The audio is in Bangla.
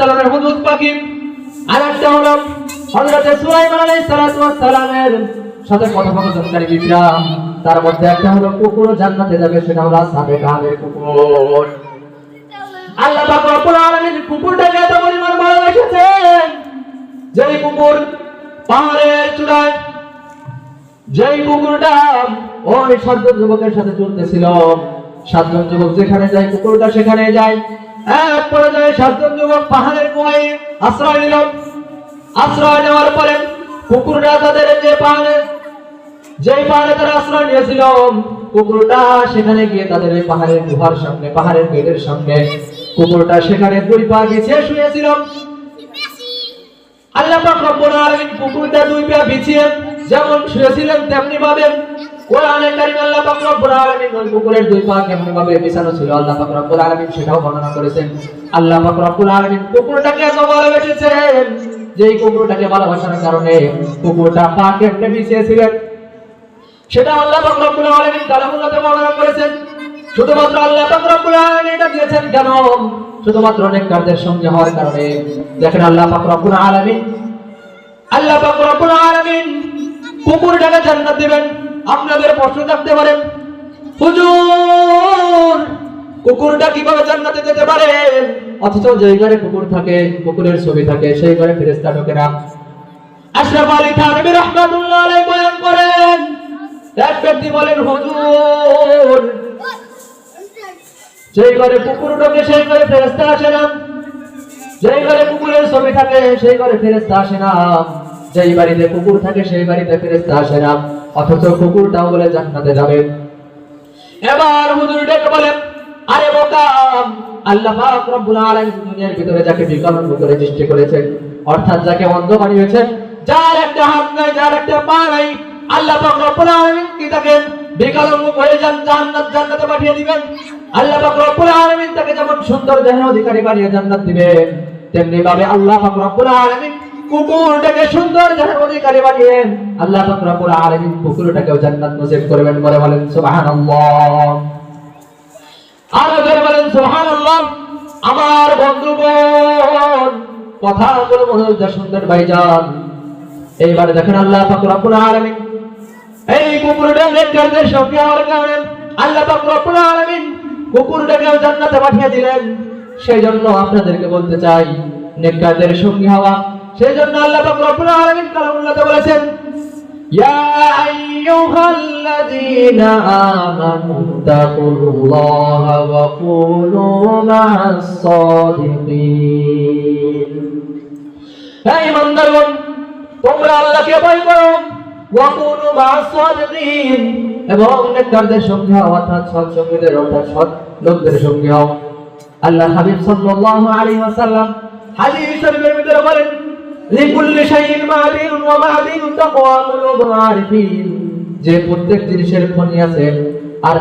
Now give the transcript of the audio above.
সালামের হুদুদ পাখি আর একটা হলো হযরত সুলাইমান আলাইহিস সালামের সাথে কথোপকথনকারী বিবিরা তার মধ্যে একটা হলো কুকুর জান্নাতে যাবে, সেটা হলো সাবে কামের কুকুর। আল্লাহ পাক রব্বুল আলামিন কুকুরটাকে এত পরিমাণ ভালোবেসেছেন যেই কুকুর পাহাড়ের চূড়ায় যেই কুকুরটা ওই সাতজন যুবকের সাথে চলতেছিল। সাতজন যুবক যেখানে যায়, কুকুরটা সেখানে যায়। পাহাড়ের কুকুরটা সেখানে সামনে কুকুরটা সেখানে দুই পা বিছিয়ে শুয়েছিল। আল্লাহ পাক কুকুরটা দুই পা বিছিয়ে যেমন শুয়েছিলেন তেমনি ভাবে কোরআনে কারীম আল্লাহ পাক রব্বুল আলামিন ওই কুকুরের দুই পা কেমন ভাবে বিছানো ছিল আল্লাহ পাক রব্বুল আলামিন সেটাও বর্ণনা করেছেন। আল্লাহ পাক রব্বুল আলামিন কুকুরটাকে এত ভালোবেসেছেন যে কুকুরটাকে ভালোবাসার কারণে কুকুরটা পা কেমনে বিছিয়েছিলেন। সেটা আল্লাহ পাক রব্বুল আলামিন কালামুল্লাহতে বর্ণনা করেছেন। শুধুমাত্র আল্লাহ পাক রব্বুল আলামিন এটা দিয়েছেন কেন? শুধুমাত্র নেককারদের সঙ্গে হওয়ার কারণে। দেখেন আল্লাহ পাক রব্বুল আলামিন, আল্লাহ পাক রব্বুল আলামিন কুকুরটাকে জান্নাত দিবেন। আপনাদের প্রশ্ন থাকতে পারে। হুজুর, কুকুরটা কীভাবে জান্নাতে যেতে পারে? অথচ যেই ঘরে কুকুর থাকে, কুকুরের ছবি থাকে, সেই ঘরে ফেরেশতা ঢোকে না। আশরাফ আলী থানভী রহমাতুল্লাহ আলাইহি বয়ান করেন। এক ব্যক্তি বলেন, হুজুর, যেই ঘরে কুকুর ঢোকে, সেই ঘরে ফেরেশতা আসে না। যেই ঘরে কুকুরের ছবি থাকে, সেই ঘরে ফেরেশতা আসে না। যেই বাড়িতে কুকুর থাকে, সেই বাড়িতে ফেরেশতা আসে না। অথচ কুকুরটাও বলে জান্নাতে যাবে। এবার হুজুর ডেকে বলেন, আরে বোকা আল্লাহ পাক রব্বুল আলামিন দুনিয়ার ভিতরে যাকে বিকলাঙ্গ করে সৃষ্টি করেছেন, অর্থাৎ যাকে অন্ধ বানিয়েছেন, যার একটা হাত নাই, যার একটা পা নাই, আল্লাহ পাক রব্বুল আলামিন কি তাকে বিকলাঙ্গ করে যান জান্নাত, জান্নাতে পাঠিয়ে দিবেন? আল্লাহ পাক রব্বুল আলামিন তাকে যেমন সুন্দর দেহের অধিকারী বানিয়ে জান্নাত দিবেন তেমনি ভাবে আল্লাহ পাক রব্বুল আলামিন কুকুরটাকে সুন্দর দেহের অধিকারী বানিয়ে আল্লাহ পাক রব্বুল আলামিন কুকুরটাকেও জান্নাত নসিব করবেন বলে বলেন, সুবহানাল্লাহ। আরও বলেন, সুবহানাল্লাহ। আমার বন্ধুগণ কথাগুলো মনোযোগ ভাইজান। এইবারে দেখেন আল্লাহ পাক রব্বুল আলামিন। এই কুকুরটা নেককারদের সঙ্গে কারণে আল্লাহ পাক রব্বুল আলামিন কুকুরটাকেও জান্নাতে পাঠিয়ে দিলেন। সেই জন্য আপনাদেরকে বলতে চাই নেককারদের সঙ্গী হওয়া সেই জন্য আল্লাহ পাক রব্বুল আলামিন কালামুল্লাহতে বলেছেন, ইয়া আইয়ুহাল্লাযীনা আমানু তাকুল্লাহা ওয়া কুলু মা'আস সাদিকিন। হে ইমানদারগণ তোমরা আল্লাহকে ভয় করো। ওয়া কুলু মা'আস সাদিকিন। এবং নেককারদের সঙ্গে হও, অর্থাৎ সৎ সঙ্গীদের, অর্থাৎ সৎ লোকদের সঙ্গে হও। আল্লাহ হাবিব সাল্লাল্লাহু আলাইহি ওয়াসাল্লাম হাদিস শরীফের ভিতরে বলেন লিকুল্লি শাইইন মা'দিন ওয়া মা'দিন যে প্রত্যেক জিনিসের খনি আছে আর